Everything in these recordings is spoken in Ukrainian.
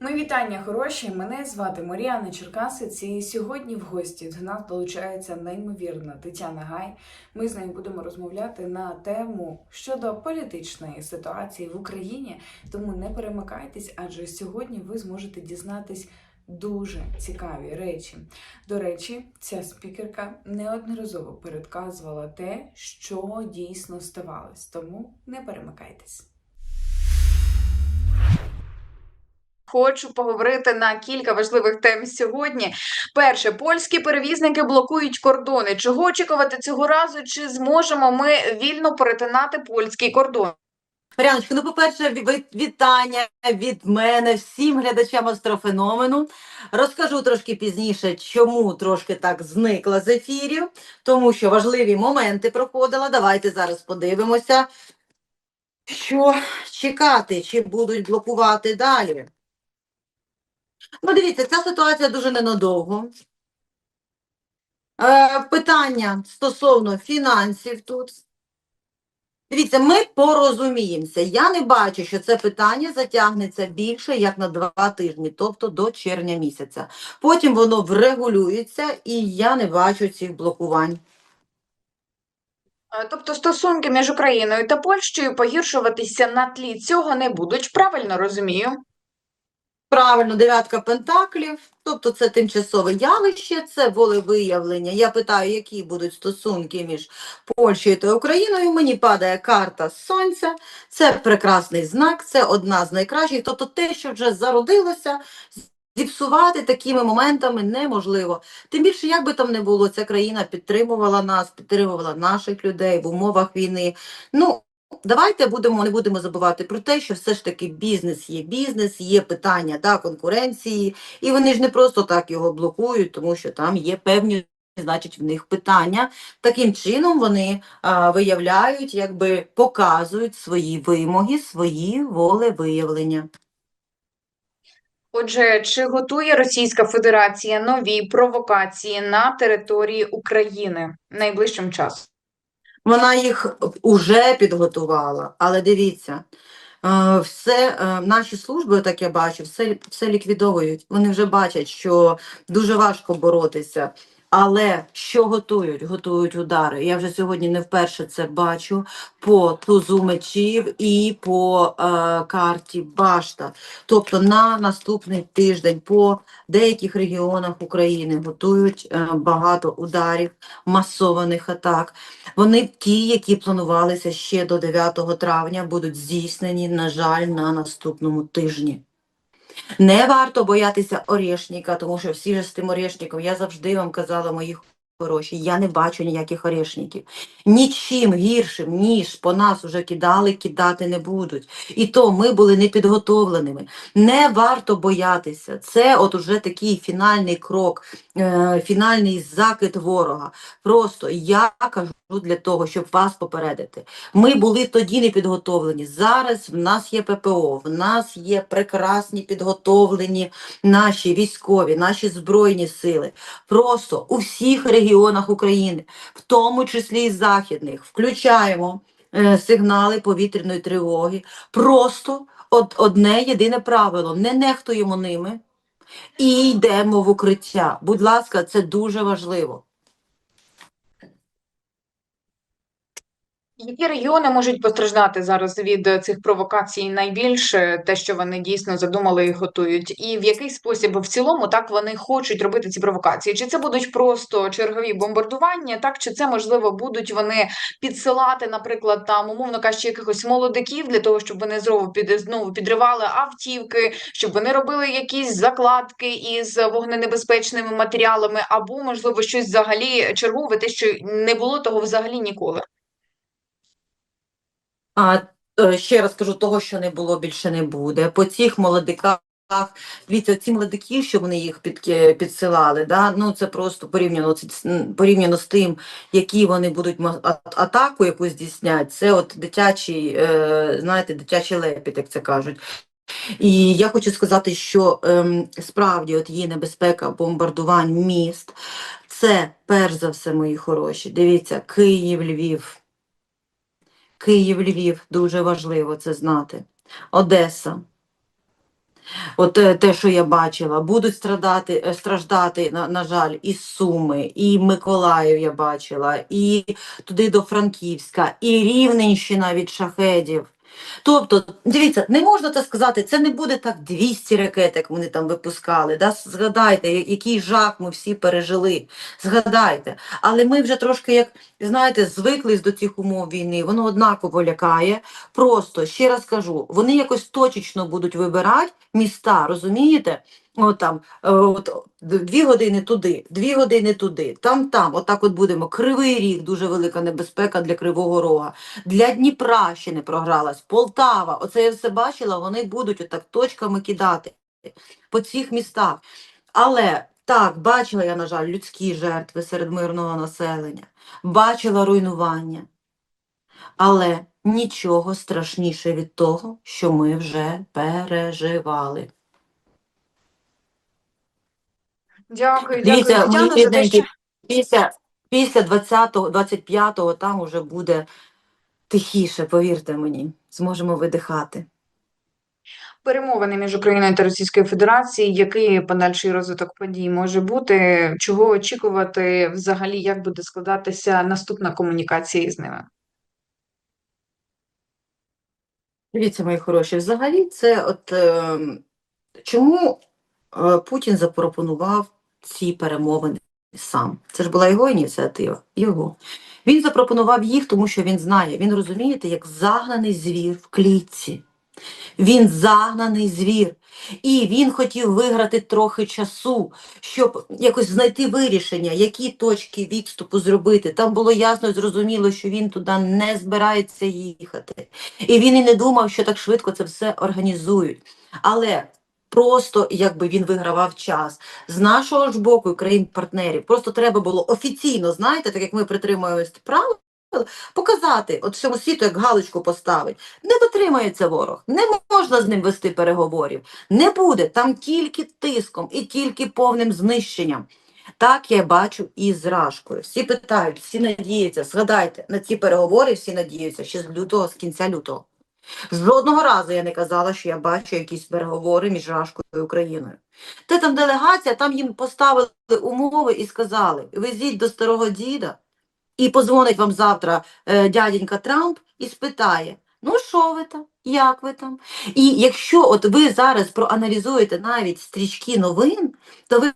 Ми вітання хороші. Мене звати Маріана Черкасець, і сьогодні в гості до нас долучається неймовірна Тетяна Гай. Ми з нею будемо розмовляти на тему щодо політичної ситуації в Україні. Тому не перемикайтесь, адже сьогодні ви зможете дізнатись дуже цікаві речі. До речі, ця спікерка неодноразово передказувала те, що дійсно ставалось. Тому не перемикайтесь. Хочу поговорити на кілька важливих тем сьогодні. Перше, польські перевізники блокують кордони. Чого очікувати цього разу? Чи зможемо ми вільно перетинати польський кордон? Маряночка, ну, по-перше, ві- вітання від мене всім глядачам астрофеномену. Розкажу трошки пізніше, чому трошки так зникла з ефірів, тому що важливі моменти проходила. Давайте зараз подивимося, що чекати, чи будуть блокувати далі. Ну, дивіться, ця ситуація дуже ненадовго. Е, питання стосовно фінансів тут. Дивіться, ми порозуміємося. Я не бачу, що це питання затягнеться більше, як на два тижні, тобто до червня місяця. Потім воно врегулюється, і я не бачу цих блокувань. Е, Тобто стосунки між Україною та Польщею погіршуватися на тлі цього не будуть. Правильно розумію? Правильно, дев'ятка пентаклів, тобто це тимчасове явище, це волевиявлення. Я питаю, які будуть стосунки між Польщею та Україною. Мені падає карта сонця, це прекрасний знак, це одна з найкращих. Тобто те, що вже зародилося, зіпсувати такими моментами неможливо. Тим більше, як би там не було, ця країна підтримувала нас, підтримувала наших людей в умовах війни. Ну, Давайте будемо не будемо забувати про те, що все ж таки бізнес є бізнес, є питання да, конкуренції, і вони ж не просто так його блокують, тому що там є певні, значить, в них питання. Таким чином вони а, виявляють, якби показують свої вимоги, свої волевиявлення. Отже, чи готує Російська Федерація нові провокації на території України найближчим часом? Вона їх уже підготувала, але дивіться, е, все, е, наші служби, так я бачу, все, все ліквідовують. Вони вже бачать, що дуже важко боротися. Але що готують? Готують удари. Я вже сьогодні не вперше це бачу по тузу мечів і по е, карті Башта. Тобто на наступний тиждень по деяких регіонах України готують е, багато ударів, масованих атак. Вони ті, які планувалися ще до 9 травня, будуть здійснені, на жаль, на наступному тижні. Не варто боятися орешника, тому що всі ж з тим орешником, я завжди вам казала, мої хороші, я не бачу ніяких орешників. Нічим гіршим, ніж по нас уже кидали, кидати не будуть. І то ми були непідготовленими. Не варто боятися. Це от уже такий фінальний крок, е, фінальний закид ворога. Просто я кажу для того, щоб вас попередити. Ми були тоді не підготовлені. Зараз в нас є ППО, в нас є прекрасні підготовлені наші військові, наші збройні сили. Просто у всіх регіонах України, в тому числі і західних, включаємо е, сигнали повітряної тривоги. Просто од, одне єдине правило: не нехтуємо ними і йдемо в укриття. Будь ласка, це дуже важливо. Які регіони можуть постраждати зараз від е, цих провокацій найбільше, те, що вони дійсно задумали і готують, і в який спосіб в цілому так вони хочуть робити ці провокації? Чи це будуть просто чергові бомбардування, так чи це можливо будуть вони підсилати, наприклад, там умовно кажучи, якихось молодиків для того, щоб вони знову під знову підривали автівки, щоб вони робили якісь закладки із вогненебезпечними матеріалами, або можливо щось взагалі чергове, те, що не було того взагалі ніколи. А е, ще раз кажу, того, що не було, більше не буде. По цих молодиках, дивіться, ці молодики, що вони їх під, підсилали, да? ну це просто порівняно, це, порівняно з тим, які вони будуть атаку якусь здійснять, це от дитячий, е, знаєте, дитячий лепіт, як це кажуть. І я хочу сказати, що ем, справді от є небезпека бомбардувань міст. Це перш за все, мої хороші. Дивіться, Київ, Львів. Київ, Львів, дуже важливо це знати. Одеса. От е, те, що я бачила, будуть страдати, е, страждати, на, на жаль, і Суми, і Миколаїв я бачила, і туди до Франківська, і Рівненщина від шахедів. Тобто, дивіться, не можна це сказати, це не буде так 200 ракет, як вони там випускали. Да? Згадайте, який жах ми всі пережили. Згадайте. Але ми вже трошки, як знаєте, звиклись до цих умов війни, воно однаково лякає. Просто ще раз кажу, вони якось точечно будуть вибирати міста, розумієте? От там, е, от, дві години туди, дві години туди, там, там, отак от будемо. Кривий ріг, дуже велика небезпека для Кривого Рога. Для Дніпра ще не програлась, Полтава, оце я все бачила, вони будуть отак точками кидати по цих містах. Але так, бачила я, на жаль, людські жертви серед мирного населення, бачила руйнування. Але нічого страшніше від того, що ми вже переживали. Дякую, дякую, Дивіться, Тетяно, мої за те, що рідненькі, після, після 20-го, 25-го там уже буде тихіше, повірте мені, зможемо видихати. перемовини між Україною та Російською Федерацією, який подальший розвиток подій може бути, чого очікувати взагалі, як буде складатися наступна комунікація з ними? Дивіться, мої хороші, взагалі це от е, чому е, Путін запропонував ці перемовини сам? Це ж була його ініціатива, його. Він запропонував їх, тому що він знає, він розумієте, як загнаний звір в клітці. Він загнаний звір. І він хотів виграти трохи часу, щоб якось знайти вирішення, які точки відступу зробити. Там було ясно і зрозуміло, що він туди не збирається їхати. І він і не думав, що так швидко це все організують. Але просто якби він вигравав час. З нашого ж боку, країн-партнерів, просто треба було офіційно, знаєте, так як ми притримуємось правил, показати от всьому світу, як галочку поставить. Не дотримається ворог, не можна з ним вести переговорів. Не буде там тільки тиском і тільки повним знищенням. Так я бачу і з Рашкою. Всі питають, всі надіються. Згадайте, на ці переговори всі надіються ще з лютого, з кінця лютого. Жодного разу я не казала, що я бачу якісь переговори між Рашкою і Україною. Те там делегація, там їм поставили умови і сказали: везіть до старого діда, і позвонить вам завтра е, дяденька Трамп і спитає: ну що ви там, як ви там? І якщо от ви зараз проаналізуєте навіть стрічки новин, то ви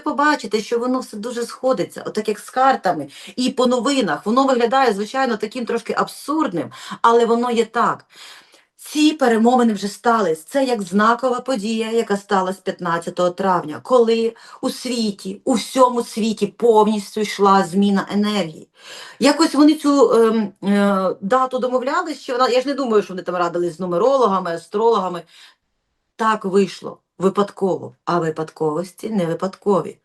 побачите, що воно все дуже сходиться, отак як з картами, і по новинах. Воно виглядає, звичайно, таким трошки абсурдним, але воно є так. Ці перемовини вже стались. Це як знакова подія, яка сталася 15 травня, коли у світі, у всьому світі повністю йшла зміна енергії. Якось вони цю ем, е, дату домовлялись, що вона, я ж не думаю, що вони там радились з нумерологами, астрологами. Так вийшло випадково, а випадковості не випадкові.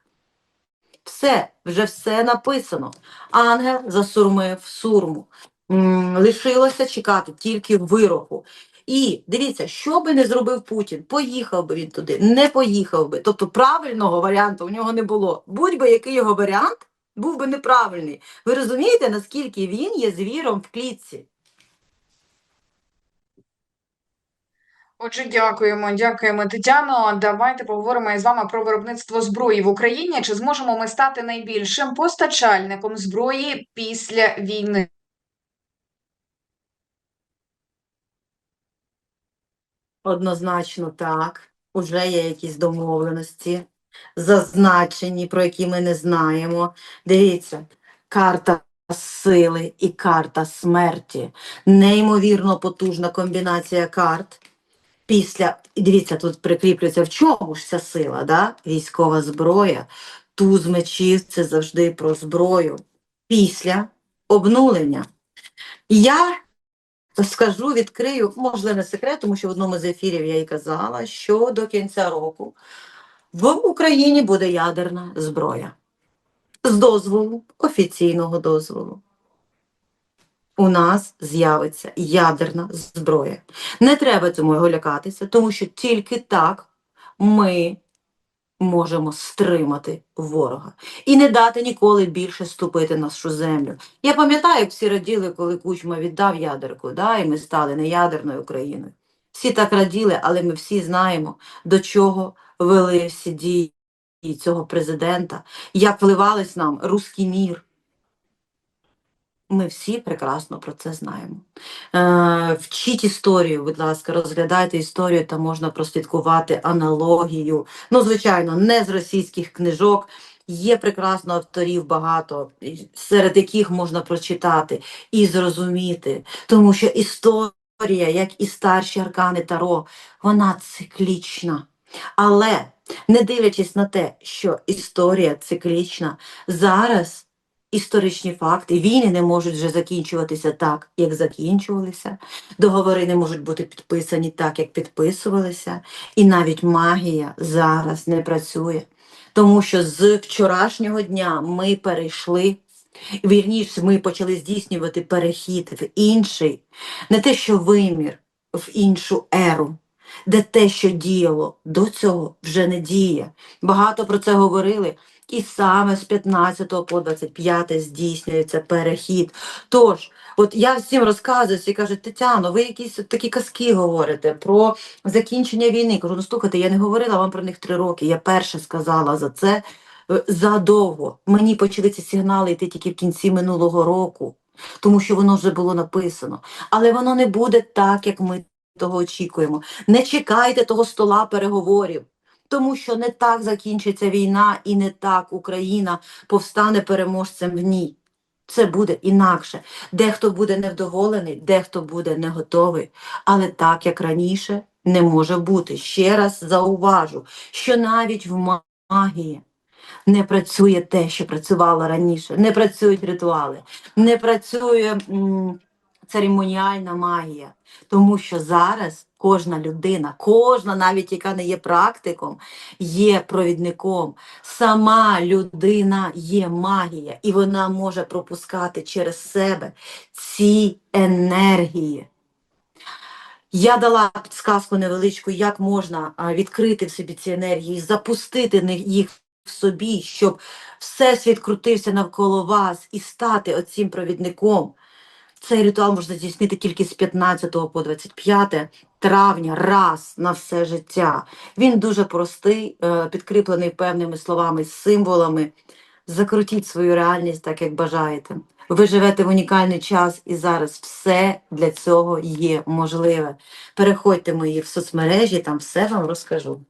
Все, вже все написано. Ангел засурмив сурму. Лишилося чекати тільки вироку. І дивіться, що би не зробив Путін, поїхав би він туди, не поїхав би. Тобто правильного варіанту у нього не було. Будь-би який його варіант був би неправильний. Ви розумієте, наскільки він є звіром в клітці? Отже, дякуємо, дякуємо, Тетяно. Давайте поговоримо із вами про виробництво зброї в Україні. Чи зможемо ми стати найбільшим постачальником зброї після війни? Однозначно так. Уже є якісь домовленості, зазначені, про які ми не знаємо. Дивіться, карта сили і карта смерті. Неймовірно потужна комбінація карт. Після, дивіться, тут прикріплюється в чому ж ця сила, да? військова зброя, туз мечів це завжди про зброю. Після обнулення. Я скажу, відкрию, можливо, не секрет, тому що в одному з ефірів я і казала, що до кінця року в Україні буде ядерна зброя. З дозволу, офіційного дозволу. У нас з'явиться ядерна зброя. Не треба цьому його лякатися, тому що тільки так ми можемо стримати ворога і не дати ніколи більше ступити на нашу землю. Я пам'ятаю, як всі раділи, коли Кучма віддав ядерку, да, і ми стали не ядерною країною. Всі так раділи, але ми всі знаємо, до чого вели всі дії цього президента, як вливались нам руський мір. Ми всі прекрасно про це знаємо. Е, вчіть історію, будь ласка, розглядайте історію, там можна прослідкувати аналогію. Ну, звичайно, не з російських книжок. Є прекрасно авторів багато, серед яких можна прочитати і зрозуміти, тому що історія, як і старші аркани Таро, вона циклічна. Але не дивлячись на те, що історія циклічна, зараз історичні факти, війни не можуть вже закінчуватися так, як закінчувалися, договори не можуть бути підписані так, як підписувалися, і навіть магія зараз не працює. Тому що з вчорашнього дня ми перейшли, вірніше, ми почали здійснювати перехід в інший, не те, що вимір, в іншу еру, де те, що діяло до цього, вже не діє. Багато про це говорили. І саме з 15 по 25 здійснюється перехід. Тож, от я всім розказую, всі кажуть, Тетяно, ви якісь такі казки говорите про закінчення війни. Кажу, ну слухайте, я не говорила вам про них три роки. Я перша сказала за це е, задовго. Мені почали ці сигнали йти тільки в кінці минулого року, тому що воно вже було написано. Але воно не буде так, як ми того очікуємо. Не чекайте того стола переговорів. Тому що не так закінчиться війна і не так Україна повстане переможцем в ній. Це буде інакше. Дехто буде невдоволений, дехто буде не готовий. Але так, як раніше, не може бути. Ще раз зауважу, що навіть в магії не працює те, що працювало раніше. Не працюють ритуали, не працює м, церемоніальна магія. Тому що зараз кожна людина, кожна, навіть яка не є практиком, є провідником. Сама людина є магія, і вона може пропускати через себе ці енергії. Я дала підсказку невеличку, як можна відкрити в собі ці енергії, запустити їх в собі, щоб всесвіт крутився навколо вас і стати оцим провідником. Цей ритуал можна здійснити тільки з 15 по 25 травня раз на все життя. Він дуже простий, е, підкріплений певними словами, символами. Закрутіть свою реальність так, як бажаєте. Ви живете в унікальний час, і зараз все для цього є можливе. Переходьте мої в соцмережі, там все вам розкажу.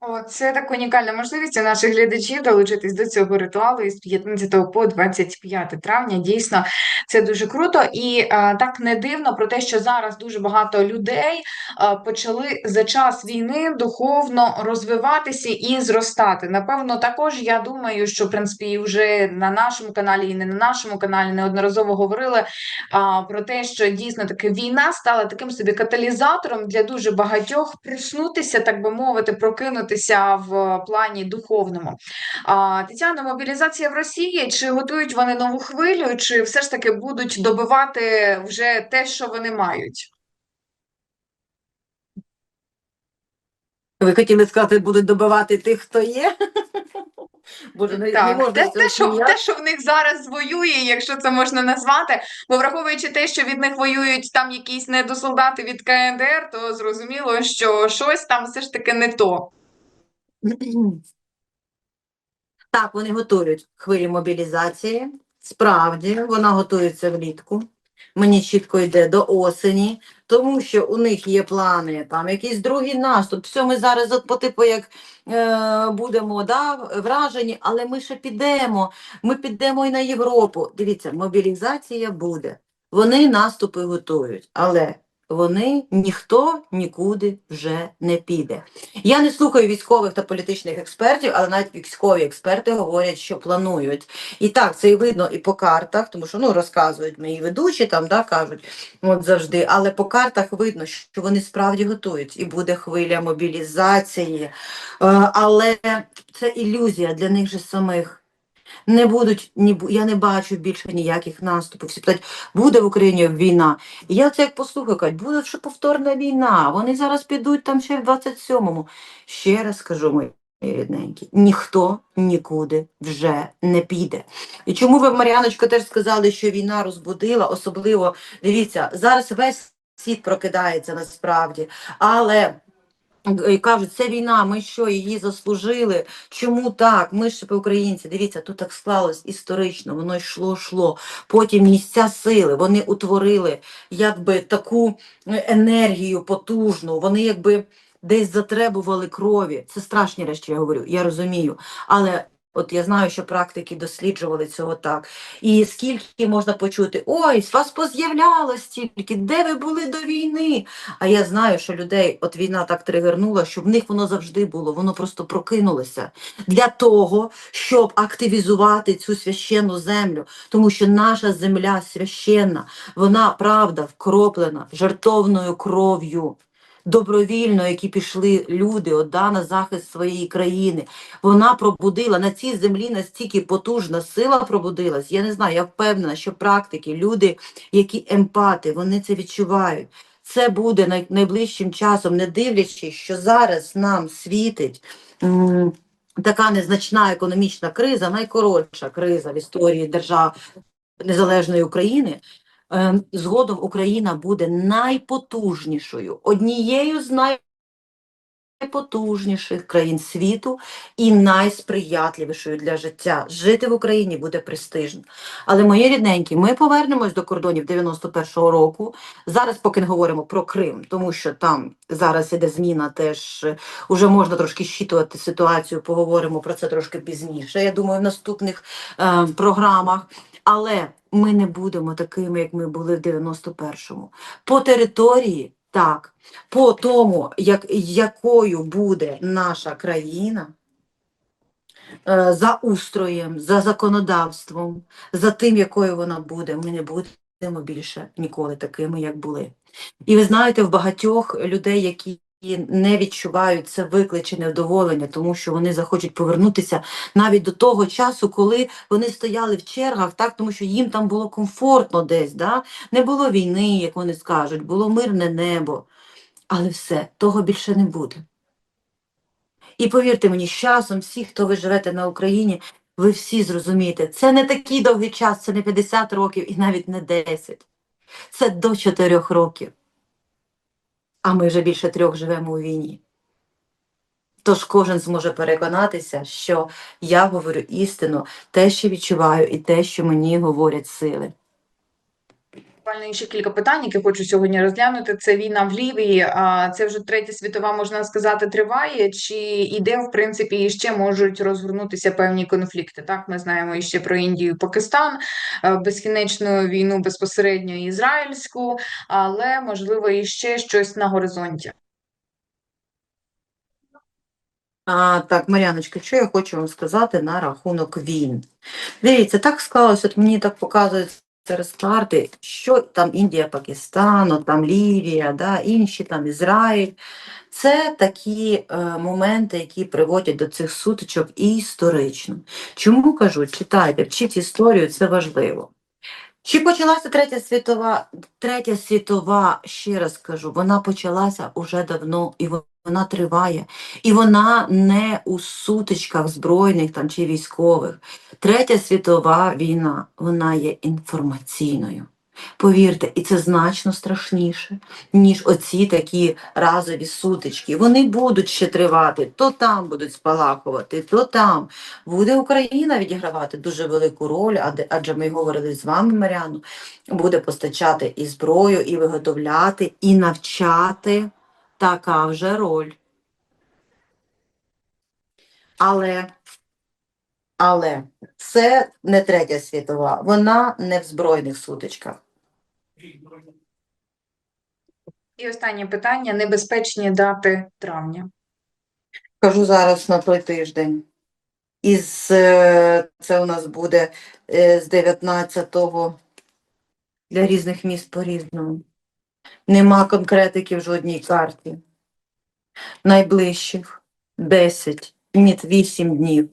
О, це так унікальна можливість у наших глядачів долучитись до цього ритуалу із 15 по 25 травня. Дійсно, це дуже круто. І е, так не дивно про те, що зараз дуже багато людей е, почали за час війни духовно розвиватися і зростати. Напевно, також я думаю, що в принципі вже на нашому каналі і не на нашому каналі неодноразово говорили а, про те, що дійсно таки війна стала таким собі каталізатором для дуже багатьох проснутися, так би мовити, прокинутися в плані духовному. А, Тетяна, мобілізація в Росії, чи готують вони нову хвилю, чи все ж таки будуть добивати вже те, що вони мають? Ви хотіли сказати, будуть добивати тих, хто є? Боже, не, не можна те, те, що, те, що в них зараз воює, якщо це можна назвати, бо враховуючи те, що від них воюють там якісь недосолдати від КНДР, то зрозуміло, що щось там все ж таки не то. Так, вони готують хвилі мобілізації. Справді, вона готується влітку. Мені чітко йде до осені, тому що у них є плани, там якийсь другий наступ. Все, ми зараз от по типу як е, будемо да, вражені, але ми ще підемо. Ми підемо і на Європу. Дивіться, мобілізація буде. Вони наступи готують, але вони ніхто нікуди вже не піде. Я не слухаю військових та політичних експертів, але навіть військові експерти говорять, що планують. І так, це і видно і по картах, тому що ну розказують мої ведучі, там да кажуть, от завжди. Але по картах видно, що вони справді готують, і буде хвиля мобілізації. Е, але це ілюзія для них же самих. Не будуть ні я не бачу більше ніяких наступів. Всі питають, буде в Україні війна. І я це як послухаю, кажуть, буде ще повторна війна. Вони зараз підуть там ще в 27-му. Ще раз скажу, мої рідненькі, ніхто нікуди вже не піде. І чому ви, Мар'яночко, теж сказали, що війна розбудила, особливо, дивіться, зараз весь світ прокидається насправді. Але е, кажуть, це війна, ми що, її заслужили? Чому так? Ми ж українці. Дивіться, тут так склалось історично, воно йшло, йшло. Потім місця сили, вони утворили якби таку е, енергію потужну, вони якби десь затребували крові. Це страшні речі, я говорю, я розумію. Але от я знаю, що практики досліджували цього так. І скільки можна почути, ой, з вас поз'являлось стільки, де ви були до війни? А я знаю, що людей от війна так тригернула, що в них воно завжди було, воно просто прокинулося для того, щоб активізувати цю священну землю, тому що наша земля священна, вона правда вкроплена жертовною кров'ю. Добровільно, які пішли люди от, на захист своєї країни, вона пробудила на цій землі настільки потужна сила пробудилась. Я не знаю, я впевнена, що практики, люди, які емпати, вони це відчувають. Це буде найближчим часом, не дивлячись, що зараз нам світить така незначна економічна криза, найкоротша криза в історії держав незалежної України. Ем, Згодом Україна буде найпотужнішою, однією з найпотужніших країн світу і найсприятливішою для життя. Жити в Україні буде престижно. Але, мої рідненькі, ми повернемось до кордонів 91-го року. Зараз поки не говоримо про Крим, тому що там зараз іде зміна, теж е, уже можна трошки щитувати ситуацію, поговоримо про це трошки пізніше. Я думаю, в наступних е, програмах. Але ми не будемо такими, як ми були в 91-му. По території, так, по тому, як, якою буде наша країна, е, за устроєм, за законодавством, за тим, якою вона буде, ми не будемо більше ніколи такими, як були. І ви знаєте, в багатьох людей, які не відчувають це викличе невдоволення, тому що вони захочуть повернутися навіть до того часу, коли вони стояли в чергах, так, тому що їм там було комфортно десь, да? не було війни, як вони скажуть, було мирне небо. Але все, того більше не буде. І повірте мені, з часом всі, хто ви живете на Україні, ви всі зрозумієте, це не такий довгий час, це не 50 років і навіть не 10. Це до 4 років. А ми вже більше трьох живемо у війні. Тож кожен зможе переконатися, що я говорю істину, те, що відчуваю, і те, що мені говорять сили. Буквально ще кілька питань, які хочу сьогодні розглянути. Це війна в Лівії. Це вже третя світова, можна сказати, триває. Чи іде, в принципі, і ще можуть розгорнутися певні конфлікти? Так, ми знаємо іще про Індію, і Пакистан, е, безкінечну війну безпосередньо ізраїльську, але можливо іще щось на горизонті. А, так, Мар'яночка, що я хочу вам сказати на рахунок війн? Дивіться, так склалося, от мені так показують зараз карти, що там Індія, Пакистан, там Лівія, да, інші там Ізраїль. Це такі е, моменти, які приводять до цих сутичок історично. Чому кажу, читайте, вчіть історію, це важливо. Чи почалася третя світова? Третя світова, ще раз кажу, вона почалася уже давно і вона триває. І вона не у сутичках збройних там чи військових. Третя світова війна, вона є інформаційною. Повірте, і це значно страшніше, ніж оці такі разові сутички. Вони будуть ще тривати, то там будуть спалахувати, то там. Буде Україна відігравати дуже велику роль, адже ми говорили з вами, Маряну, буде постачати і зброю, і виготовляти, і навчати. Така вже роль. Але, але це не третя світова, вона не в збройних сутичках. І останнє питання: небезпечні дати травня. Кажу зараз на той тиждень. Із, е, це у нас буде е, з 19-го для різних міст по-різному. Нема конкретики в жодній карті. Найближчих 10, ні, 8 днів.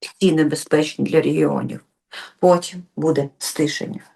Всі небезпечні для регіонів. Потім буде стишення.